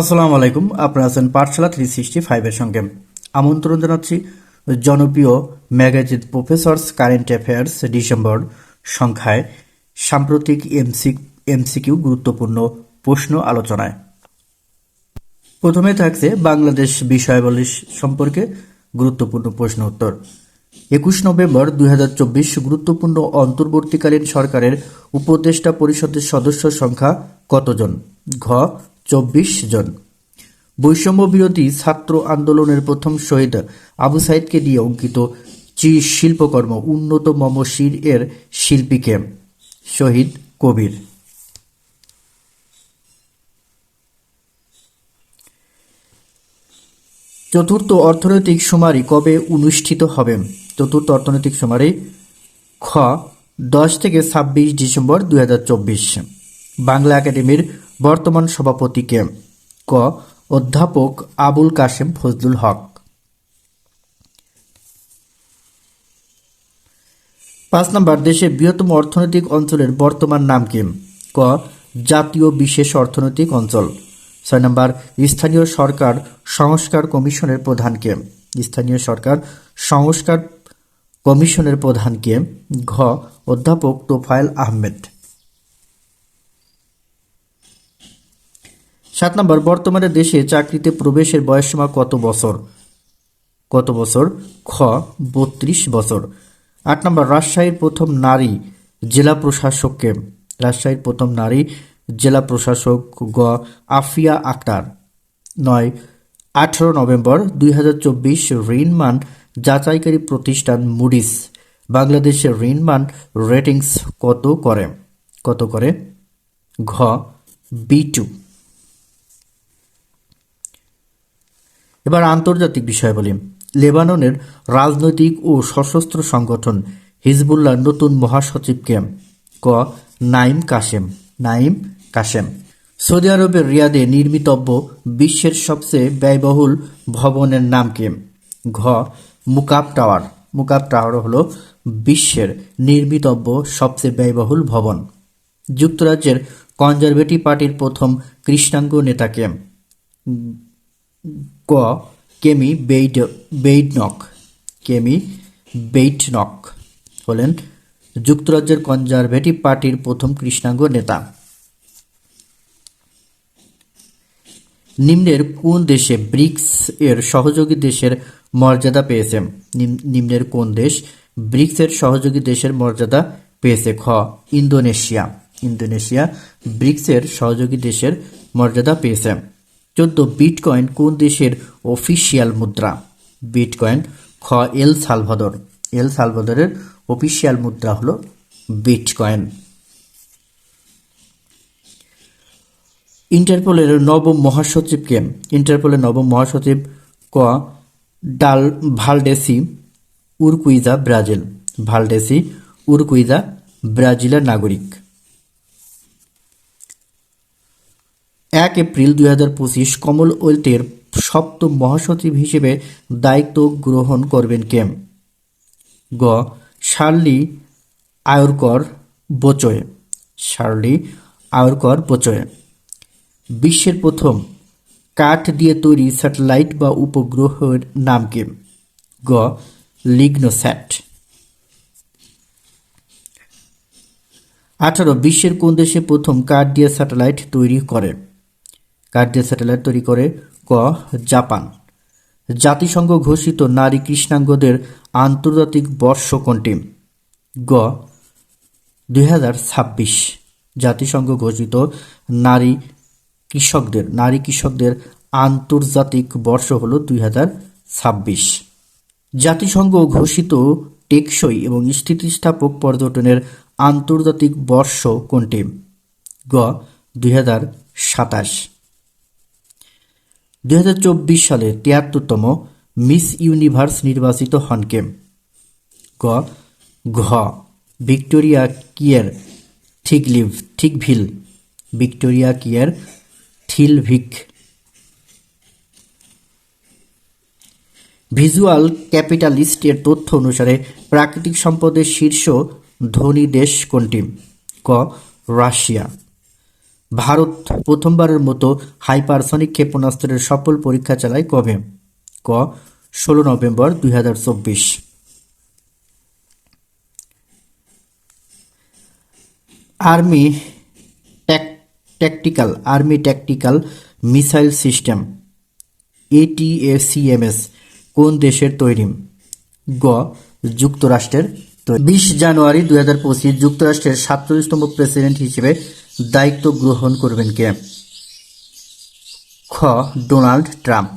আসসালামু আলাইকুম। আপনারা আছেন পাঠশালা থ্রি সিক্সটি ফাইভের সঙ্গে। আমন্ত্রণ জানাচ্ছি জনপ্রিয় magazine professors current affairs December সংখ্যায় সাম্প্রতিক এমসি, এমসিকিউ গুরুত্বপূর্ণ প্রশ্ন আলোচনায়। প্রথমে থাকছে বাংলাদেশ বিষয়াবলী সম্পর্কে গুরুত্বপূর্ণ প্রশ্ন উত্তর। একুশ নভেম্বর দুই হাজার চব্বিশ গুরুত্বপূর্ণ অন্তর্বর্তীকালীন সরকারের উপদেষ্টা পরিষদের সদস্য সংখ্যা কতজন? ঘ চব্বিশ জন। বৈষম্য বিরোধী ছাত্র আন্দোলনের প্রথম শহীদ আবু সাইদকে দিয়ে অঙ্কিত চি শিল্পকর্ম উন্নত মমশির এর শিল্পীকে। শহীদ কবির। চতুর্থ অর্থনৈতিক শুমারি কবে অনুষ্ঠিত হবে? চতুর্থ অর্থনৈতিক শুমারি খ, দশ থেকে ছাব্বিশ ডিসেম্বর দুই হাজার চব্বিশ। বাংলা একাডেমির বর্তমান সভাপতি কে ক, অধ্যাপক আবুল কাশেম ফজলুল হক। পাঁচ নম্বর, দেশের বৃহত্তম অর্থনৈতিক অঞ্চলের বর্তমান নাম কি? ক, জাতীয় বিশেষ অর্থনৈতিক অঞ্চল। ছয় নম্বর, স্থানীয় সরকার সংস্কার কমিশনের প্রধান কে? স্থানীয় সরকার সংস্কার কমিশনের প্রধান কে? ঘ, অধ্যাপক তোফায়েল আহমেদ। সাত নম্বর, বর্তমানে দেশে চাকরিতে প্রবেশের বয়সসীমা কত বছর? কত বছর? খ, বত্রিশ বছর। আট নম্বর, রাজশাহীর প্রথম নারী জেলা প্রশাসককে, রাজশাহীর প্রথম নারী জেলা প্রশাসক গ, আফিয়া আক্তার। নয়, আঠারো নভেম্বর, দুই হাজার চব্বিশ ঋণমান যাচাইকারী প্রতিষ্ঠান মুডিস, বাংলাদেশের ঋণমান রেটিংস কত করে? কত করে? ঘ, বি টু। এবার আন্তর্জাতিক বিষয় বলি। লেবাননের রাজনৈতিক ও সশস্ত্র সংগঠন হিজবুল্লাহ নতুন মহাসচিবকে, ক, Naim Qassem Naim Qassem Saudi আরবের রিয়াদে নির্মিতব্য বিশ্বের সবচেয়ে ব্যয়বহুল ভবনের নাম কি? ঘ, মুকাব টাওয়ার। মুকাব টাওয়ার হল বিশ্বের নির্মিতব্য সবচেয়ে ব্যয়বহুল ভবন। যুক্তরাজ্যের কনজারভেটিভ পার্টির প্রথম কৃষ্ণাঙ্গ নেতাকে ক, কেমি বেইড, বেইডনক, কেমি বেইটনক হলেন যুক্তরাজ্যের কনজারভেটিভ পার্টির প্রথম কৃষ্ণাঙ্গ নেতা। নিম্নের কোন দেশে ব্রিক্স এর সহযোগী দেশের মর্যাদা পেয়েছে? নিম্নের কোন দেশ ব্রিক্স এর সহযোগী দেশের মর্যাদা পেয়েছে? খ, ইন্দোনেশিয়া। ইন্দোনেশিয়া ব্রিক্স এর সহযোগী দেশের মর্যাদা পেয়েছে। চোদ্দ বিটকয়েন কোন দেশের অফিসিয়াল মুদ্রা? বিটকয়েন খ, এল সালভাদর। এল সালভাদরের অফিসিয়াল মুদ্রা হলো বিটকয়েন। ইন্টারপোলের নবম মহাসচিবকে ইন্টারপোলের নবম মহাসচিব ক, ডাল ভালডেসি, উরকুইজা ব্রাজিল। ভালডেসি, উরকুইজা ব্রাজিলের নাগরিক। এক এপ্রিল দুই হাজার পঁচিশ কমনওয়েলথের সপ্তম মহাসচিব হিসেবে দায়িত্ব গ্রহণ করবেন কে? গ. Shirley Ayorkor Botchwey. Shirley Ayorkor Botchwey. বিশ্বের প্রথম কাঠ দিয়ে তৈরি স্যাটেলাইট বা উপগ্রহের নাম কি? গ. লিগনোস্যাট। আঠারো. বিশ্বের কোন দেশে প্রথম কাঠ দিয়ে স্যাটেলাইট তৈরি করে? কাঠ দিয়ে স্যাটেলাইট তৈরি করে ক, জাপান। জাতিসংঘ ঘোষিত নারী কৃষ্ণাঙ্গদের আন্তর্জাতিক বর্ষ কোনটি গ, দুই হাজার ছাব্বিশ। জাতিসংঘ ঘোষিত নারী কৃষকদের নারী কৃষকদের আন্তর্জাতিক বর্ষ হল দুই হাজার ছাব্বিশ। জাতিসংঘ ঘোষিত টেকসই এবং স্থিতিস্থাপক পর্যটনের আন্তর্জাতিক বর্ষ কোনটি গ, দুই হাজার সাতাশ। দুই সালে তিয়াত্তরতম মিস ইউনিভার্স নির্বাচিত হন কে গ ঘ, ভিক্টোরিয়া কিয়ের ঠিকলিভ ঠিকভিল, Victoria Kjaer Theilvig visual capitalist এর তথ্য অনুসারে প্রাকৃতিক সম্পদের শীর্ষ ধনী দেশ কোনটি? ক, রাশিয়া। ভারত প্রথমবারের মতো হাইপারসনিক ক্ষেপণাস্ত্রের সফল পরীক্ষা চালায় কবে? ক, ষোলো নভেম্বর দুই হাজার চব্বিশ। Army tactical army tactical missile system ATACMS কোন দেশের তৈরি? গ, যুক্তরাষ্ট্রের বিশ জানুয়ারি দুই হাজার পঁচিশ, যুক্তরাষ্ট্রের সাতচল্লিশতম প্রেসিডেন্ট হিসেবে দায়িত্ব গ্রহণ করবেন কে? খ. Donald Trump.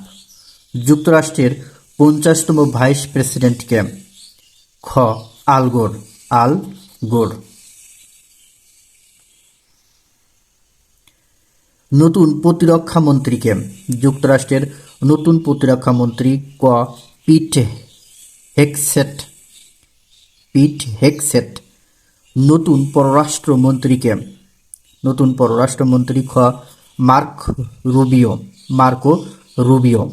যুক্তরাষ্ট্রের পঞ্চাশতম ভাইস প্রেসিডেন্ট কে? খ. আলগোর আল গোর। নতুন প্রতিরক্ষা মন্ত্রীকে যুক্তরাষ্ট্রের নতুন প্রতিরক্ষা মন্ত্রী ক. পিট হেকসেট। পিট হেকসেট। নতুন পররাষ্ট্রমন্ত্রীকে নতুন পররাষ্ট্রমন্ত্রী খ Mark Rubio, Marco Rubio.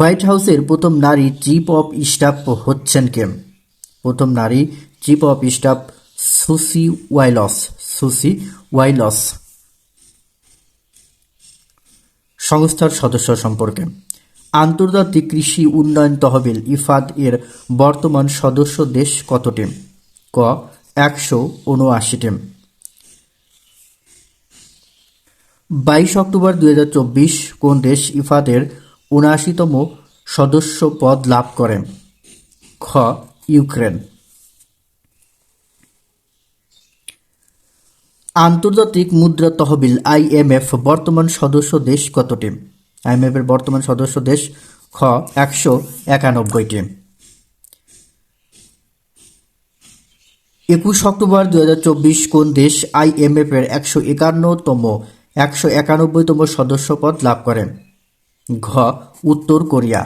White হাউসের প্রথম নারী চিফ অফ স্টাফ হচ্ছেন কে? প্রথম নারী chief of staff Susie Wiles Susie Wiles. সংস্থার সদস্য সম্পর্কে। আন্তর্জাতিক কৃষি উন্নয়ন তহবিল ইফাদ এর বর্তমান সদস্য দেশ কতটি? ক, একশো উনআশিটি বাইশ অক্টোবর দুই হাজার চব্বিশ, কোন দেশ ইফাদের উনআশিতম সদস্য পদ লাভ করে? খ, ইউক্রেন। আন্তর্জাতিক মুদ্রা তহবিল আইএমএফ বর্তমান সদস্য দেশ কতটি আইএমএফ এর বর্তমান সদস্য দেশ খ, একশো একানব্বইটি একুশ অক্টোবর দু হাজার চব্বিশ কোন দেশ আইএমএফ এর একশো একান্নতম, একশো একানব্বইতম সদস্য পদ লাভ করেন? ঘ. উত্তর কোরিয়া।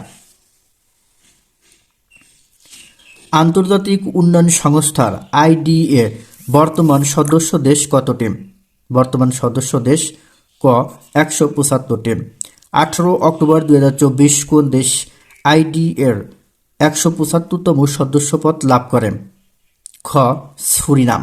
আন্তর্জাতিক উন্নয়ন সংস্থার আইডিএ বর্তমান সদস্য দেশ কতটি? বর্তমান সদস্য দেশ ক. একশো পঁচাত্তরটি। আঠারো অক্টোবর দু হাজার চব্বিশ কোন দেশ আইডি এর একশো পঁচাত্তরতম সদস্যপদ লাভ করেন? খ, সুরিনাম।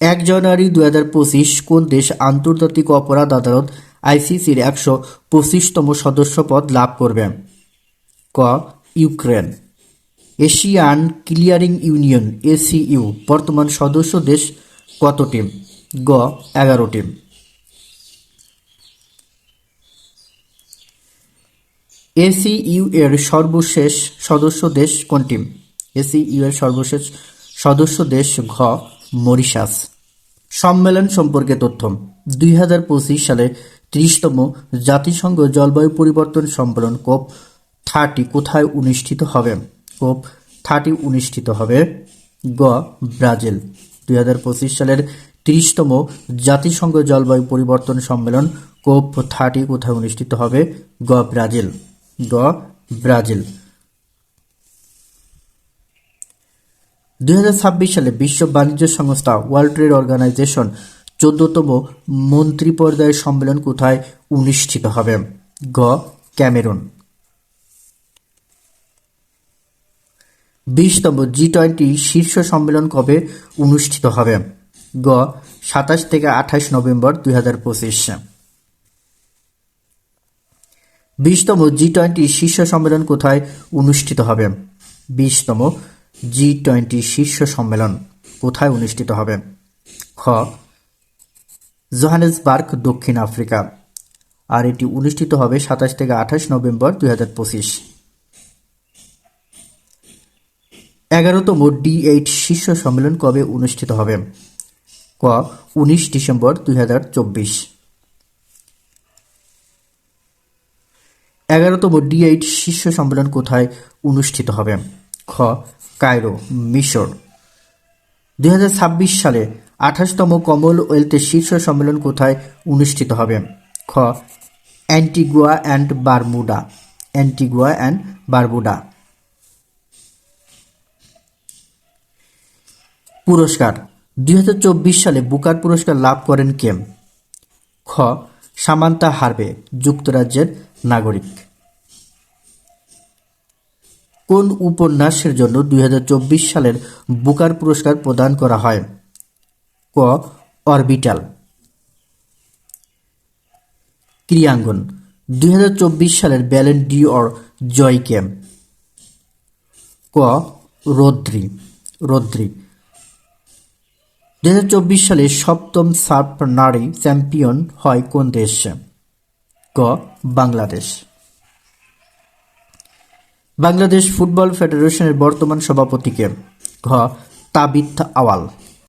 এক জানুয়ারি দুই হাজার পঁচিশ, কোন দেশ আন্তর্জাতিক অপরাধ আদালত আইসিসির একশো পঁচিশতম সদস্যপদ লাভ করবে? ক, Ukraine. Asian clearing union, ACU, বর্তমান সদস্য দেশ কতটি গ এগারোটি এসিইউ এর সর্বশেষ সদস্য দেশ কোনটি? এসিইউ এর সর্বশেষ সদস্য দেশ ঘ, মরিশাস। সম্মেলন সম্পর্কে তথ্য। দুই হাজার পঁচিশ সালে ত্রিশতম জাতিসংঘ জলবায়ু পরিবর্তন সম্মেলন কোপ থার্টি কোথায় অনুষ্ঠিত হবে? কোপ থার্টি অনুষ্ঠিত হবে গ, ব্রাজিল। দুই হাজার পঁচিশ সালের তিরিশতম জাতিসংঘ জলবায়ু পরিবর্তন সম্মেলন কোপ থার্টি কোথায় অনুষ্ঠিত হবে? গ, ব্রাজিল। গ, ব্রাজিল। দুই হাজার ছাব্বিশ সালে বিশ্ব বাণিজ্য সংস্থা ওয়ার্ল্ড ট্রেড অর্গানাইজেশন চোদ্দতম মন্ত্রী পর্যায়ের সম্মেলন কোথায় অনুষ্ঠিত হবে? গ, ক্যামেরুন। বিশতম জি টোয়েন্টি শীর্ষ সম্মেলন কবে অনুষ্ঠিত হবে? গ, সাতাশ থেকে আঠাশ নভেম্বর দুই হাজার পঁচিশ। বিশতম জি টোয়েন্টি শীর্ষ সম্মেলন কোথায় অনুষ্ঠিত হবে? বিশতম জি টোয়েন্টি শীর্ষ সম্মেলন কোথায় অনুষ্ঠিত হবে? খ. জোহানেসবার্গ, দক্ষিণ আফ্রিকা। আর এটি অনুষ্ঠিত হবে সাতাশ থেকে আঠাশ নভেম্বর দুই হাজার পঁচিশ। এগারোতম ডি এইট শীর্ষ সম্মেলন কবে অনুষ্ঠিত হবে? ক. উনিশ ডিসেম্বর দুই হাজার চব্বিশ। এগারোতম ডি এইট শীর্ষ সম্মেলন কোথায় অনুষ্ঠিত হবে? খ, কায়রো, মিশর। দু হাজার ছাব্বিশ সালে আঠাশতম কমনওয়েলথ শীর্ষ সম্মেলন কোথায় অনুষ্ঠিত হবে? খ, Antigua and Bermuda. Antigua and Barbuda পুরস্কার। দুই হাজার চব্বিশ সালে বুকার পুরস্কার লাভ করেন কে? খ, সামান্তা হারবে, যুক্তরাজ্যের নাগরিক। কোন উপন্যাসের জন্য দুই হাজার চব্বিশ সালের বুকার পুরস্কার প্রদান করা হয়? ক. অরবিটাল। ক্রিয়াঙ্গন। দুই হাজার চব্বিশ সালের ব্যালেন ডি অর জয় কে? ক. রদ্রি। রদ্রি। চব্বিশ সালে সপ্তম সার্প নারী চ্যাম্পিয়ন হয় কোন দেশ? ক বাংলাদেশ। বাংলাদেশ ফুটবল ফেডারেশনের বর্তমান সভাপতিকে ঘ তাবিথ আওয়াল।